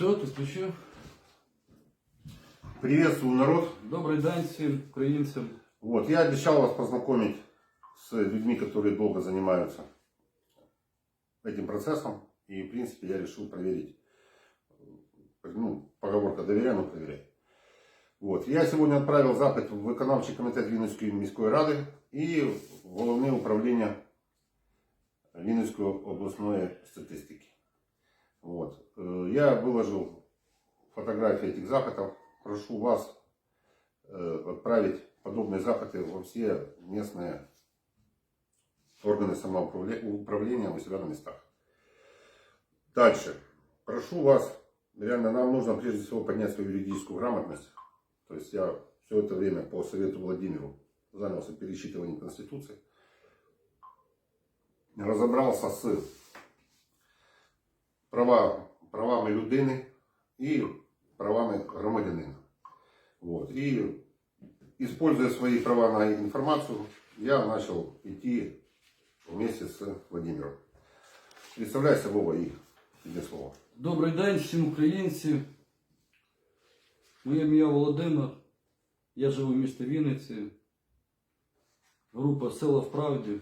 Все, ти включив? Приветствую, народ. Добрий день всім українцям. Вот, я обещал вас познакомить с людьми, которые долго занимаются этим процессом. И, в принципе, я решил проверить. Ну, поговорка доверяй, но проверяй. Вот. Я сегодня отправил запит в виконавчий комітет Вінницької міської ради і в головне управління Вінницької обласної статистики. Вот. Э, Я выложил фотографии этих запитов. Прошу вас э, отправить подобные запиты во все местные органы самоуправления у себя на местах. Дальше. Прошу вас, реально нам нужно прежде всего поднять свою юридическую грамотность. То есть я все это время по совету Владимиру занялся пересчитыванием Конституции. Разобрался с права, правами людини і правами громадянина. Вот. И используя свои права на информацию, я начал идти вместе с Владимиром. Представляйся, Вова, и тебе слово. Добрий день всім українці. Моє ім'я Володимир. Я живу в місті Вінниці. Група Сила в правді.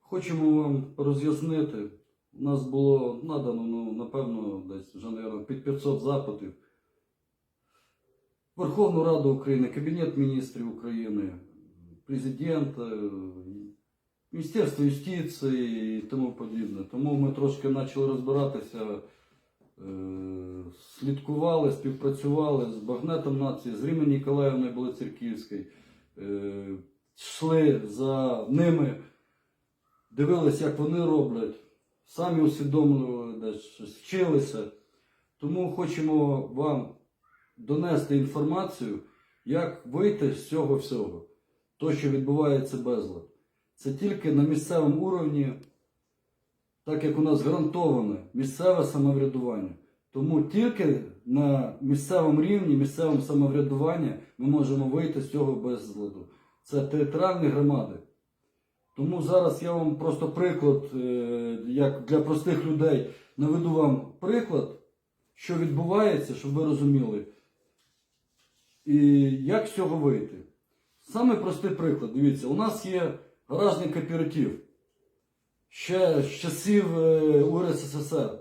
Хочемо вам роз'яснити. У нас було надано, ну, напевно, десь вже, мабуть, під 500 запитів. Верховну Раду України, Кабінет міністрів України, президента, Міністерство юстиції і тому подібне. Тому ми трошки почали розбиратися, е, слідкували, співпрацювали з Багнетом нації, з Рімі Ніколаївною Білоцерківською, е, йшли за ними, дивилися, як вони роблять, самі усвідомлювали, десь щось вчилися. Тому хочемо вам донести інформацію, як вийти з цього всього, то, що відбувається безлад. Це тільки на місцевому уровні, так як у нас гарантоване місцеве самоврядування. Тому тільки на місцевому рівні, місцевому самоврядуванні ми можемо вийти з цього безладу. Це територіальні громади. Тому зараз я вам просто приклад, е, як для простих людей, наведу вам приклад, що відбувається, щоб ви розуміли, і як з цього вийти. Саме простий приклад, дивіться, у нас є гаражний кооператив. Ще з часів е, УРССР.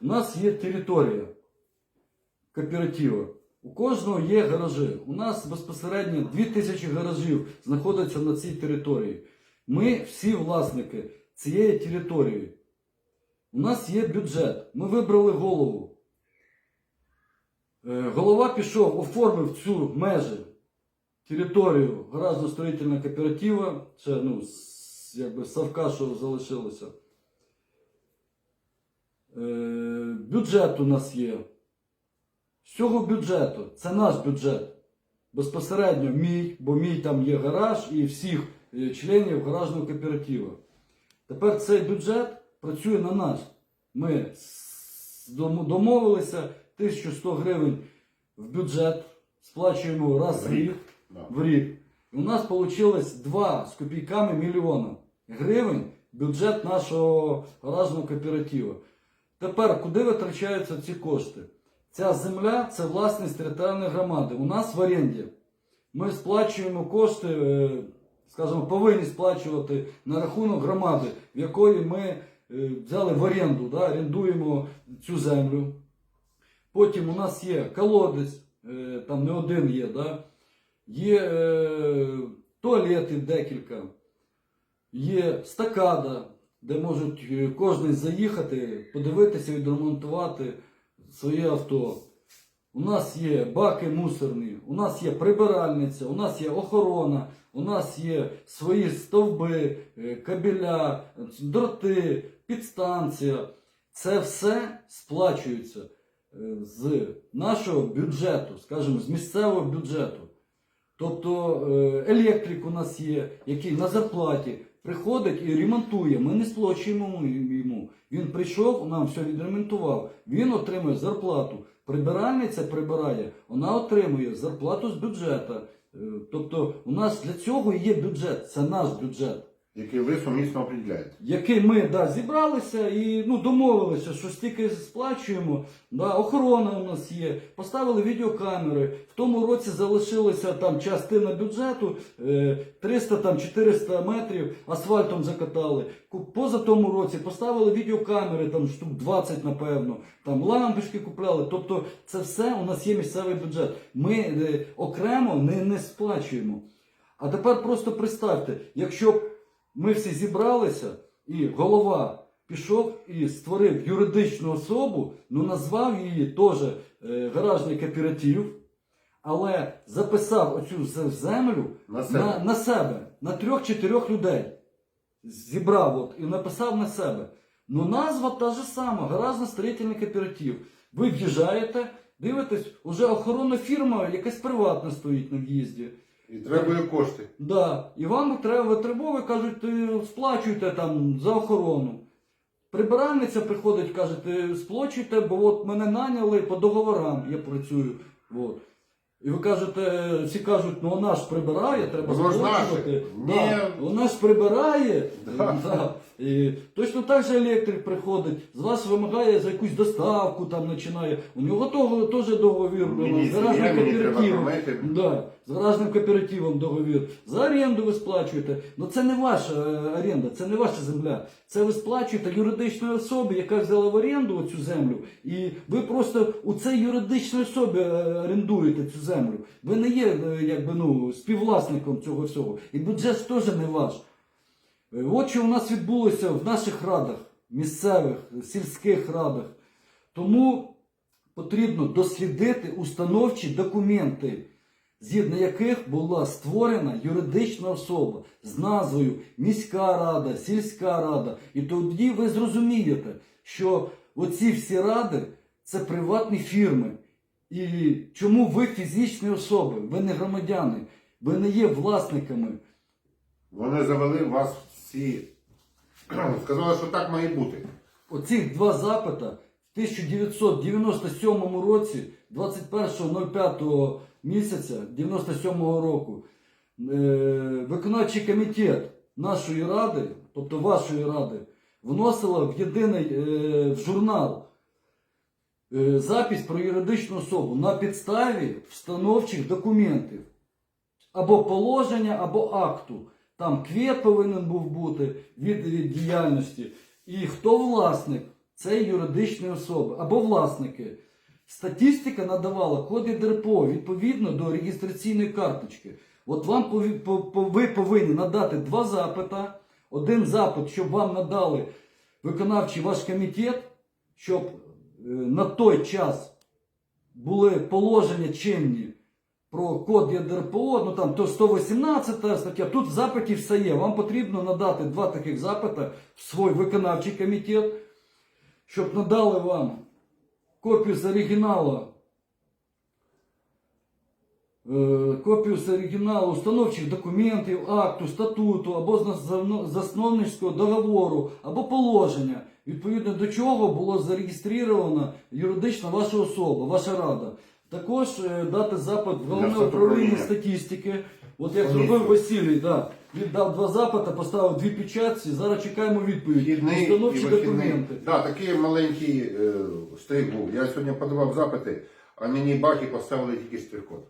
У нас є територія кооператива. У кожного є гаражі. У нас безпосередньо 2000 гаражів знаходяться на цій території. Ми всі власники цієї території. У нас є бюджет. Ми вибрали голову. Е, Голова пішов, оформив цю межі територію гаражно-строїтельного кооператива. Це ну, якби совка, що залишилося. Е, Бюджет у нас є. З цього бюджету, це наш бюджет. Безпосередньо мій, бо мій там є гараж і всіх е, членів гаражного кооперативу. Тепер цей бюджет працює на нас. Ми домовилися 1100 гривень в бюджет, сплачуємо раз в рік. рік. В рік. І у нас вийшло 2 з копійками мільйона гривень бюджет нашого гаражного кооперативу. Тепер куди витрачаються ці кошти? Ця земля це власність територіальної громади. У нас в оренді. Ми сплачуємо кошти, е, скажімо, повинні сплачувати на рахунок громади, в якої ми е, взяли в оренду, да, орендуємо цю землю. Потім у нас є колодець, е, там не один є, да? є туалети декілька, є стакада, де можуть кожен заїхати, подивитися, відремонтувати своє авто. У нас є баки мусорні, у нас є прибиральниця, у нас є охорона, у нас є свої стовби, е, кабеля, дроти, підстанція. Це все сплачується е, з нашого бюджету, скажімо, з місцевого бюджету. Тобто е, електрик у нас є, який на зарплаті приходить і ремонтує. Ми не сплачуємо йому. Він прийшов, нам все відремонтував. Він отримує зарплату. Прибиральниця прибирає, вона отримує зарплату з бюджету. Е, Тобто у нас для цього є бюджет, це наш бюджет. Який ви сумісно определяєте. який ми да, зібралися і ну, домовилися, що стільки сплачуємо. Да, охорона у нас є, поставили відеокамери. В тому році залишилася там частина бюджету, е, 300 там 400 метрів асфальтом закатали. Поза тому році поставили відеокамери, там штук 20, напевно, там лампочки купляли. Тобто це все у нас є місцевий бюджет. Ми е, окремо не, не сплачуємо. А тепер просто представте, якщо ми всі зібралися, і голова пішов і створив юридичну особу, ну назвав її теж е, гаражний кооператив, але записав оцю з- землю На себе. на, на себе, на трьох-чотирьох людей. Зібрав от, і написав на себе. Ну, назва та ж сама, гаражно-строїтельний кооператив. Ви в'їжджаєте, дивитесь, уже охоронна фірма, якась приватна стоїть на в'їзді. І требує кошти. Да. І вам треба витребовує, кажуть, «Ти сплачуйте там за охорону. Прибиральниця приходить, каже, сплачуйте, бо от мене наняли по договорам, я працюю. От. І ви кажете, всі кажуть, ну вона ж прибирає, треба сплачувати. Да. Вона ж прибирає. Да. Да. Точно так же електрик приходить, з вас вимагає за якусь доставку, там починає. У нього того теж договір Мені з гаражним кооперативом. Да, з гаражним кооперативом договір. За оренду ви сплачуєте. Ну це не ваша е, оренда, це не ваша земля. Це ви сплачуєте юридичної особі, яка взяла в оренду цю землю. І ви просто у цій юридичній особі е, орендуєте цю землю. Ви не є е, якби, ну, співвласником цього всього. І бюджет теж не ваш. Е, От що у нас відбулося в наших радах, місцевих, сільських радах. Тому потрібно дослідити установчі документи, згідно яких була створена юридична особа з назвою міська рада, сільська рада. І тоді ви зрозумієте, що оці всі ради це приватні фірми. І чому ви фізичні особи, ви не громадяни, ви не є власниками. Вони завели вас всі. Сказали, що так має бути. Оцих два запита в 1997 році, 21.05 місяця 97 року, е, виконавчий комітет нашої ради, тобто вашої ради, вносила в єдиний е, в журнал е, запись про юридичну особу на підставі встановчих документів або положення, або акту. Там квет повинен був бути від, від діяльності. І хто власник цієї юридичної особи або власники. Статистика надавала коди ДРПО відповідно до реєстраційної карточки. От вам ви повинні надати два запита. Один запит, щоб вам надали виконавчий ваш комітет, щоб е, на той час були положення чинні про код ЄДРПО, ну там то 118 стаття. Тут в запиті все є. Вам потрібно надати два таких запита в свій виконавчий комітет, щоб надали вам копію з оригіналу. е, Копію з оригіналу установчих документів, акту, статуту або засновницького договору, або положення, відповідно до чого було зареєстрована юридична ваша особа, ваша рада. Також е, дати запит в головне управління статистики. От як зробив Василій, да. він дав два запити, поставив дві печатці. Зараз чекаємо відповідь. Вхідний і Установчі вихідний. документи. Да, такий маленький е, стрик був. Я сьогодні подавав запити, а мені баки поставили тільки штрих-код.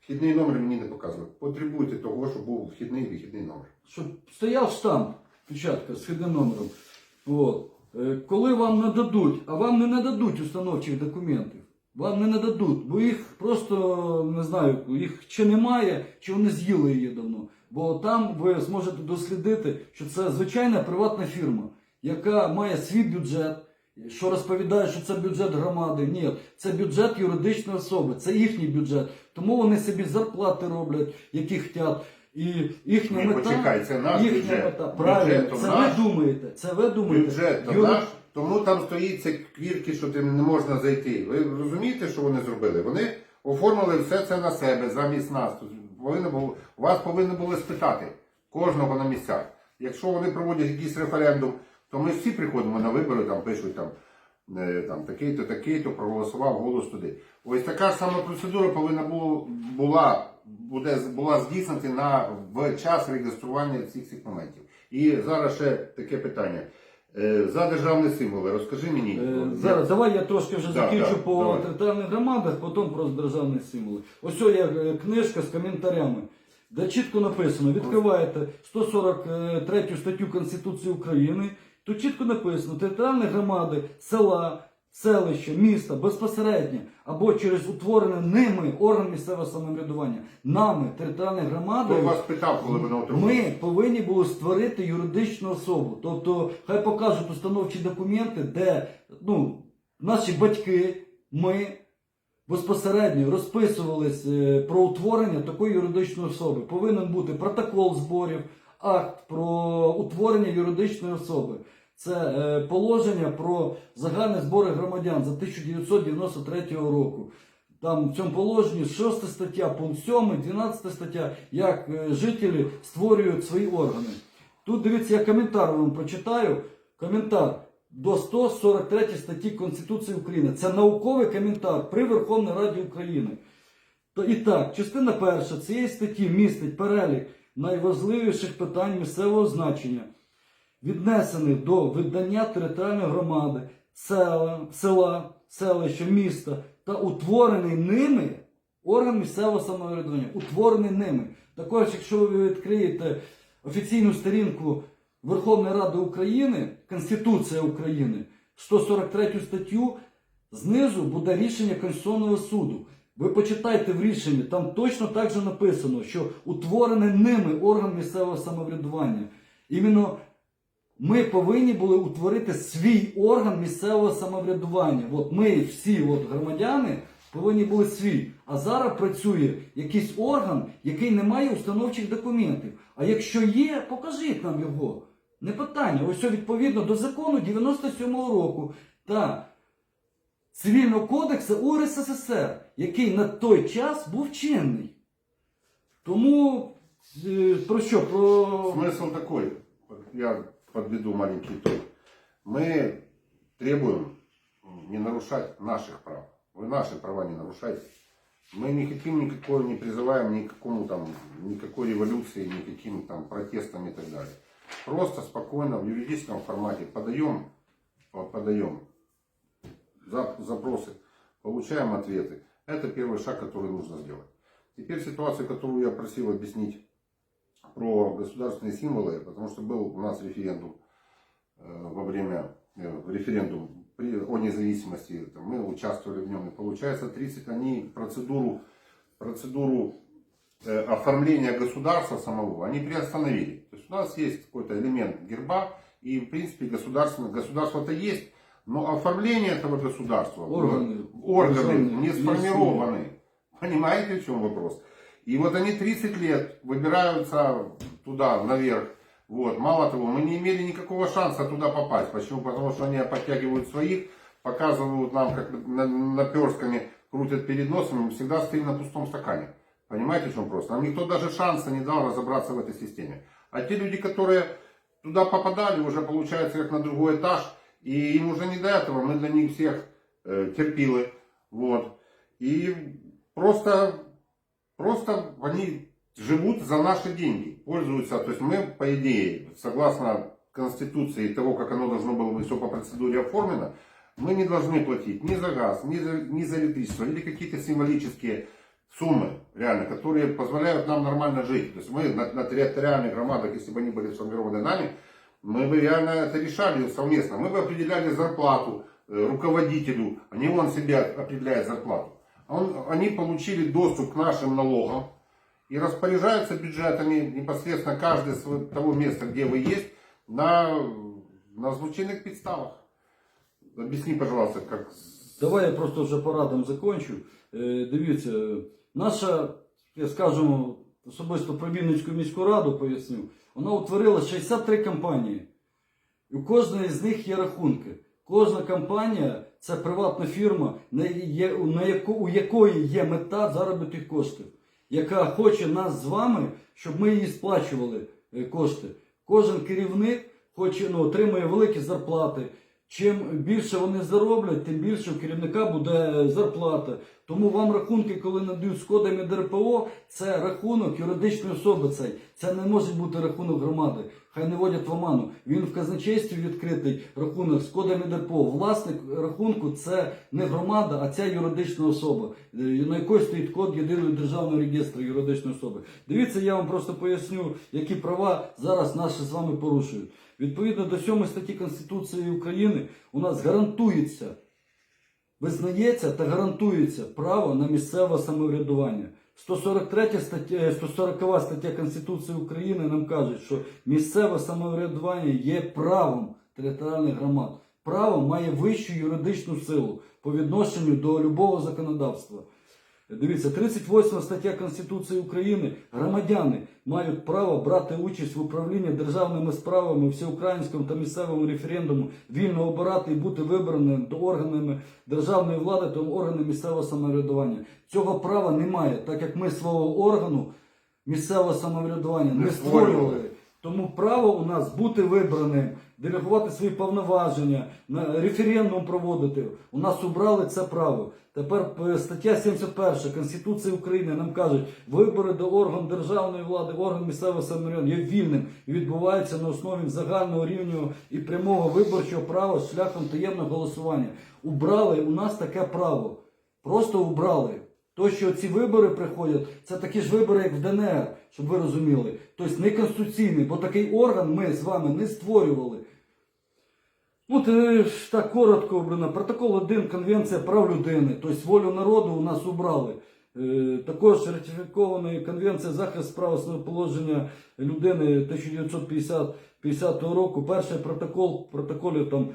Вхідний номер мені не показував. Потребуйте того, щоб був вхідний і вихідний номер. щоб стояв штамп, печатка з хідним номером. От. Е, Коли вам нададуть, а вам не нададуть установчих документів, вам не нададуть, бо їх просто не знаю, їх чи немає, чи вони з'їли її давно. Бо там ви зможете дослідити, що це звичайна приватна фірма, яка має свій бюджет, що розповідає, що це бюджет громади. Ні, це бюджет юридичної особи, це їхній бюджет. Тому вони собі зарплати роблять, які хочуть. І їхня Ні, мета, почекай, це наш їхня бюджет. мета. Правильно, Бюджет це наш. ви думаєте. Це ви думаєте. Бюджет Юри- наш, тому там стоїть ці квірки, що ти не можна зайти. Ви розумієте, що вони зробили? Вони оформили все це на себе замість нас. Повинно було, вас повинні були спитати кожного на місцях. Якщо вони проводять якийсь референдум, то ми всі приходимо на вибори, там пишуть там, е, там такий-то, такий-то, проголосував голос туди. Ось така ж сама процедура повинна була, буде, була здійснена в час реєстрування цих цих моментів. І зараз ще таке питання. Е, За державні символи, розкажи мені. Е, Зараз давай я трошки вже Да, закінчу да, по давай. територіальних громадах, потім про державні символи. Ось ось є е, книжка з коментарями, де чітко написано: відкриваєте 143 статтю Конституції України. Тут чітко написано: територіальні громади, села, селища, міста безпосередньо або через утворене ними орган місцевого самоврядування, нами, територіальною Хто громадою. вас питав, коли ви на отримали? Ми повинні були створити юридичну особу. Тобто, хай покажуть установчі документи, де ну, наші батьки, ми безпосередньо розписувались е, про утворення такої юридичної особи. Повинен бути протокол зборів, акт про утворення юридичної особи. Це е, положення про загальні збори громадян за 1993 року. Там в цьому положенні 6 стаття, пункт 7, 12 стаття, як е, жителі створюють свої органи. Тут дивіться, я коментар вам прочитаю. Коментар до 143 статті Конституції України. Це науковий коментар при Верховній Раді України. І так, частина перша цієї статті містить перелік найважливіших питань місцевого значення, віднесених до видання територіальної громади, села, села, селища, міста та утворений ними орган місцевого самоврядування, утворений ними. Також, якщо ви відкриєте офіційну сторінку Верховної Ради України, Конституція України, 143 статтю, знизу буде рішення Конституційного суду. Ви почитайте в рішенні, там точно так же написано, що утворений ними орган місцевого самоврядування. Іменно ми повинні були утворити свій орган місцевого самоврядування. От ми всі от громадяни повинні були свій. А зараз працює якийсь орган, який не має установчих документів. А якщо є, покажіть нам його. Не питання. Ось відповідно до закону 97-го року та Цивільного кодексу УРССР, який на той час був чинний. Тому е, про що? Про Смысл такой, я подведу маленький итог. Мы требуем не нарушать наших прав. Вы наши права не нарушайте. Мы не хотим никакой, не призываем ни к какому там, никакой революции, никаким там протестам и так далее. Просто спокойно в юридическом формате подаем, по- подаем за- запросы, получаем ответы. Это первый шаг, который нужно сделать. Теперь ситуацию, которую я просил объяснить про государственные символы, потому что был у нас референдум э, во время э, референдум о независимости, мы участвовали в нем, и получается 30, они процедуру, процедуру э, оформления государства самого, они приостановили. То есть у нас есть какой-то элемент герба, и в принципе государство, государство-то есть, но оформление этого государства, Органы. органы не сформированы. Понимаете, в чем вопрос? И вот они 30 лет выбираются туда, наверх. Вот. Мало того, мы не имели никакого шанса туда попасть. Почему? Потому что они подтягивают своих, показывают нам, как на- наперстками крутят перед носом, мы всегда стоим на пустом стакане. Понимаете, в чем вопрос? Нам никто даже шанса не дал разобраться в этой системе. А те люди, которые туда попадали, уже получается как на другой этаж, и им уже не до этого, мы для них всех э, терпилы. Вот. И просто, просто они живут за наши деньги, пользуются. То есть мы, по идее, согласно Конституции и того, как оно должно было быть все по процедуре оформлено, мы не должны платить ни за газ, ни за, ни за электричество, или какие-то символические суммы, реально, которые позволяют нам нормально жить. То есть мы на, на территориальных громадах, если бы они были сформированы нами, мы бы реально это решали совместно. Мы бы определяли зарплату э, руководителю, а не он себе определяет зарплату А Он, они получили доступ к нашим налогам и распоряжаются бюджетами непосредственно каждый с вот того места, где вы есть, на, на злочинных підставах. Объясни, пожалуйста, как... Давай я просто вже порадом закончу. Е, дивіться, наша, я скажу, особисто про Вінницьку міську раду поясню, вона утворила 63 компанії. І у кожної з них є рахунки. Кожна компанія це приватна фірма, на є- на яку, у якої є мета заробити коштів, яка хоче нас з вами, щоб ми їй сплачували е, кошти. Кожен керівник хоче, ну, отримує великі зарплати. Чим більше вони зароблять, тим більше у керівника буде зарплата. Тому вам рахунки, коли надають з кодами ДРПО, це рахунок юридичної особи. Цей це не може бути рахунок громади. Хай не водять в оману. Він в казначействі відкритий рахунок з кодами ДРПО. Власник рахунку це не громада, а ця юридична особа, е, на якої стоїть код єдиного державного реєстру юридичної особи. Дивіться, я вам просто поясню, які права зараз наші з вами порушують. Відповідно до 7 статті Конституції України у нас гарантується, визнається та гарантується право на місцеве самоврядування. 143 стаття, е, 140 стаття Конституції України нам каже, що місцеве самоврядування є правом територіальних громад. Право має вищу юридичну силу по відношенню до любого законодавства. Дивіться, 38 стаття Конституції України. Громадяни мають право брати участь в управлінні державними справами, всеукраїнському та місцевому референдуму, вільно обирати і бути вибраним до органами державної влади та органами місцевого самоврядування. Цього права немає, так як ми свого органу місцевого самоврядування не Не створювали. Тому право у нас бути вибраним, делегувати свої повноваження, референдум проводити. У нас убрали це право. Тепер е, стаття 71 Конституції України нам кажуть, вибори до орган державної влади, орган місцевого самоврядування є вільним і відбуваються на основі загального рівня і прямого виборчого права шляхом таємного голосування. Убрали у нас таке право. Просто убрали. То, що ці вибори приходять, це такі ж вибори, як в ДНР, щоб ви розуміли. Тобто не конституційний, бо такий орган ми з вами не створювали. От е, ж так коротко, блин, протокол 1 Конвенція прав людини, тобто волю народу у нас убрали. Е, Також ратифікований Конвенція захист прав основоположення людини 1950 50 року. Перший протокол, протоколів там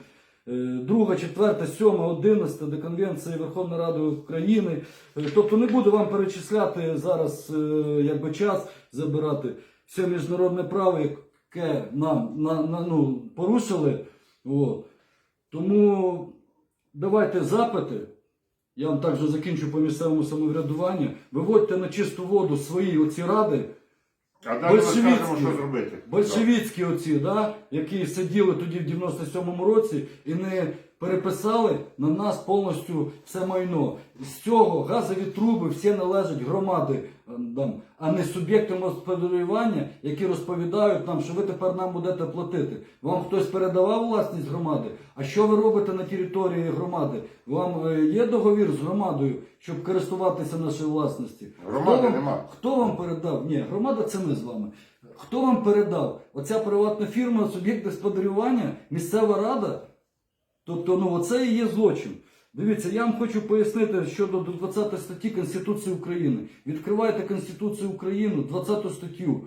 е, друга, четверта, сьома, одинадцята до Конвенції Верховної Ради України. Е, Тобто не буду вам перечисляти зараз е, якби час забирати все міжнародне право, яке нам на, на, ну, порушили. От. Тому давайте запити. Я вам також закінчу по місцевому самоврядуванню. Виводьте на чисту воду свої оці ради, А далі ми скажемо, що зробити. большевіцькі оці, да, які сиділи тоді в 97-му році і не переписали на нас повністю все майно. З цього газові труби всі належать громади, е, а не суб'єктам господарювання, які розповідають нам, що ви тепер нам будете платити. Вам хтось передавав власність громади? А що ви робите на території громади? Вам е, є договір з громадою, щоб користуватися нашою власністю? Громади Хто вам- нема. Хто вам передав? Ні, громада це ми з вами. Хто вам передав? Оця приватна фірма, суб'єкт господарювання, місцева рада? Тобто, ну оце і є злочин. Дивіться, я вам хочу пояснити щодо 20 статті Конституції України. Відкривайте Конституцію України, 20 статтю.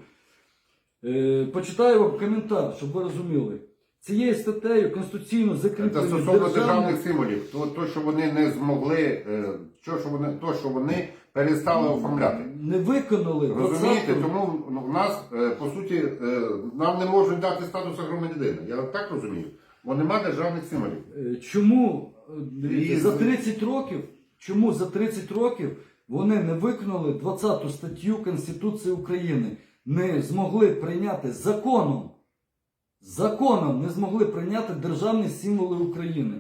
Е, почитаю вам коментар, щоб ви розуміли. Цією статтею конституційно Це стосовно державних символів. То, то, що вони не змогли, е, що, що вони, то, що вони перестали оформляти. не виконали. Розумієте, 20-го. тому ну, в нас, е, по суті, е, нам не можуть дати статусу громадянина. Я так розумію. Бо нема державних символів. Е, Чому е, дивіться, за 30 років, чому за 30 років вони не виконали 20 статтю Конституції України, не змогли прийняти законом, законом не змогли прийняти державні символи України.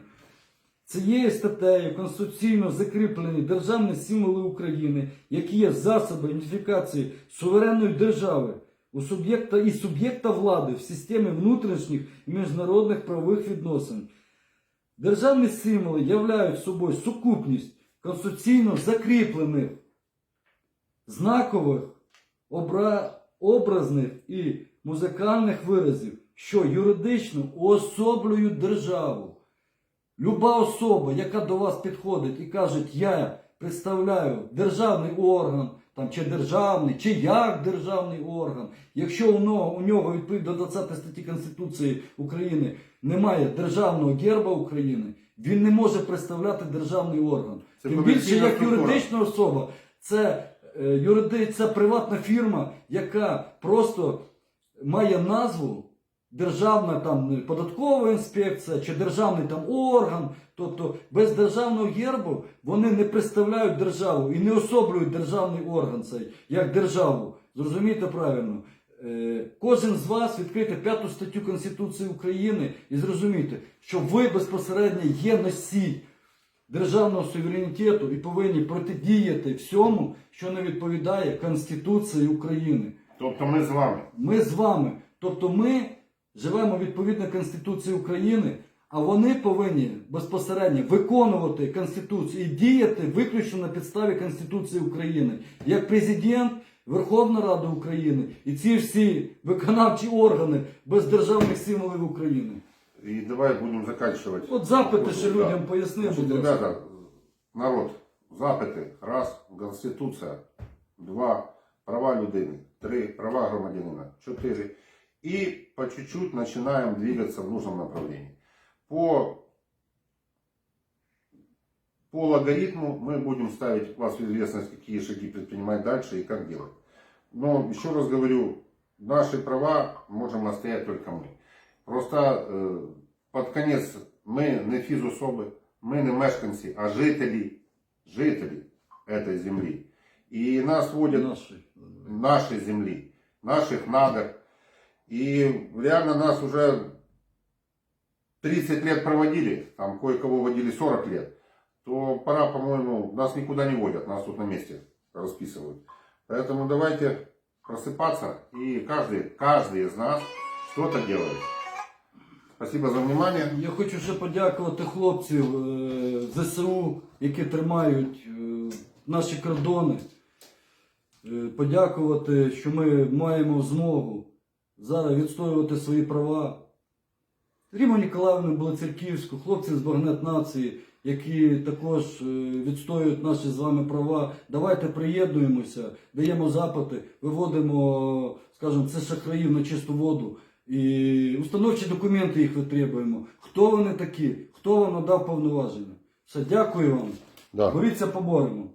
Цією статтею конституційно закріплені державні символи України, які є засоби ідентифікації суверенної держави у суб'єкта і суб'єкта влади в системі внутрішніх і міжнародних правових відносин. Державні символи являють собою сукупність конституційно закріплених знакових, обра- образних і музикальних виразів, що юридично уособлюють державу. Люба особа, яка до вас підходить і каже, я представляю державний орган, там, чи державний, чи як державний орган, якщо у нього, у нього відповідно до 20 статті Конституції України немає державного герба України, він не може представляти державний орган. Це Тим більше як структура. юридична особа, це, е, юриди, це приватна фірма, яка просто має назву державна там податкова інспекція чи державний там орган. Тобто без державного гербу вони не представляють державу і не особлюють державний орган цей як державу. Зрозумійте правильно. Е, Кожен з вас відкрите п'яту статтю Конституції України і зрозумійте, що ви безпосередньо є носій державного суверенітету і повинні протидіяти всьому, що не відповідає Конституції України. Тобто ми з вами. Ми з вами. Тобто ми живемо відповідно Конституції України, а вони повинні безпосередньо виконувати Конституцію і діяти виключно на підставі Конституції України. Як президент, Верховна Рада України і ці всі виконавчі органи без державних символів України. И давай будем заканчивать. От запити ще людям поясни, Значит, будь ласка. ребята, народ, запити. Раз, Конституція. Два, права людини. Три, права громадянина. Чотири. И по чуть-чуть начинаем двигаться в нужном направлении. По, по логарифму мы будем ставить вас в известность, какие шаги предпринимать дальше и как делать. Но еще раз говорю, наши права можем настоять только мы. Просто е, під конець ми не фізособи, ми не мешканці, а жителі, жителі цієї землі. І нас водять Наші. нашей земли, наших надр. И реально нас уже 30 лет проводили, там кое-кого водили 40 лет, то пора, по-моему, нас никуда не водят, нас тут на месте расписывают. Поэтому давайте просыпаться, и каждый, каждый из нас что-то делает. Спасибо за внимание. Я хочу ще подякувати хлопців е, ЗСУ, які тримають е, наші кордони. Е, Подякувати, що ми маємо змогу зараз відстоювати свої права. Ріма Ніколаївну Білоцерківську, хлопці з Багнет Нації, які також е, відстоюють наші з вами права. Давайте приєднуємося, даємо запити, виводимо, скажімо, це шахраїв на чисту воду. І установчі документи їх витребуємо. Хто вони такі? Хто вам надав повноваження? Все, дякую вам. Да. Боріться поборемо.